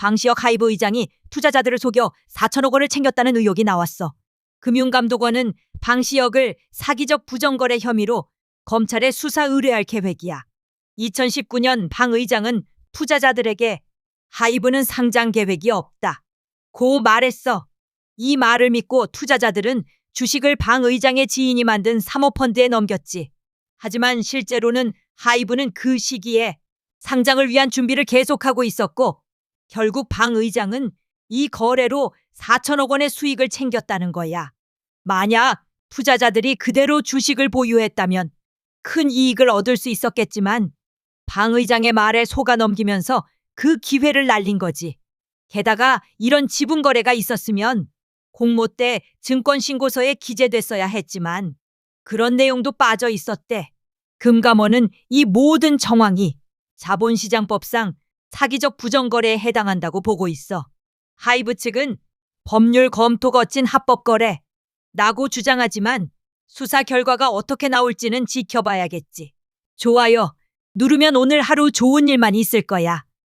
방시혁 하이브 의장이 투자자들을 속여 4천억 원을 챙겼다는 의혹이 나왔어. 금융감독원은 방시혁을 사기적 부정거래 혐의로 검찰에 수사 의뢰할 계획이야. 2019년 방 의장은 투자자들에게 하이브는 상장 계획이 없다. 고 말했어. 이 말을 믿고 투자자들은 주식을 방 의장의 지인이 만든 사모펀드에 넘겼지. 하지만 실제로는 하이브는 그 시기에 상장을 위한 준비를 계속하고 있었고 결국 방 의장은 이 거래로 4천억 원의 수익을 챙겼다는 거야. 만약 투자자들이 그대로 주식을 보유했다면 큰 이익을 얻을 수 있었겠지만 방 의장의 말에 속아 넘기면서 그 기회를 날린 거지. 게다가 이런 지분 거래가 있었으면 공모 때 증권신고서에 기재됐어야 했지만 그런 내용도 빠져 있었대. 금감원은 이 모든 정황이 자본시장법상 사기적 부정거래에 해당한다고 보고 있어. 하이브 측은 법률 검토 거친 합법거래 라고 주장하지만 수사 결과가 어떻게 나올지는 지켜봐야겠지. 좋아요. 누르면 오늘 하루 좋은 일만 있을 거야.